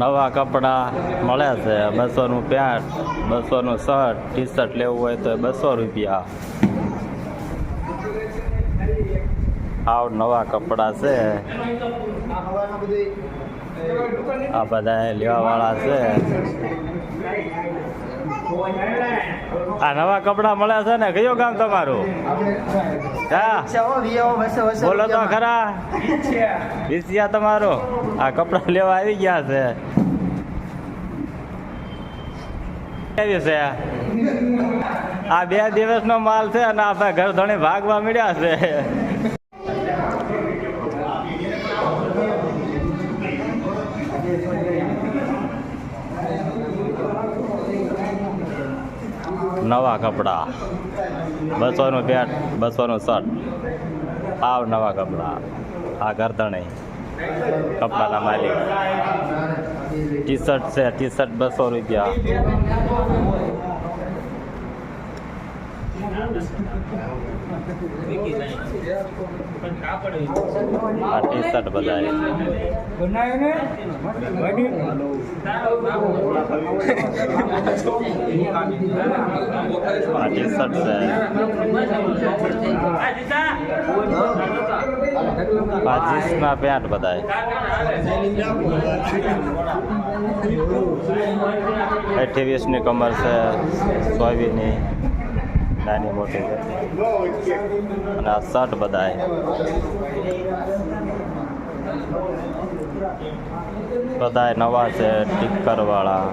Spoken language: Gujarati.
નવા કપડાં મળે છે. બસોનું પેન્ટ, બસોનું શર્ટ ટી શર્ટ લેવું હોય તો બસો રૂપિયા. આવ નવા કપડાં છે. આ બધા લેવાવાળા છે. આ નવા કપડા મળે છે ને? કયો ગામ તમારું? બોલો તો ખરા. વિસિયા તમારો. આ કપડા લેવા આવી ગયા છે. આ બે દિવસનો માલ છે અને આપણા ઘર ધણી ભાગવા મળ્યા છે. નવા કપડાં. બસોનું પેન્ટ, બસોનું શર્ટ. આવ નવા કપડાં. આ ગરદણે. કપડાના માલિક. ટી શર્ટ છે ટી શર્ટ બસો રૂપિયા. આ ટી શર્ટ બધા આ ટી શર્ટ છે આ જીન્સના પેન્ટ બધાય અઠ્યાવીસની કમર છે નાની મોટી અને આ શર્ટ બધા બધા નવા છે ટીકર વાળા.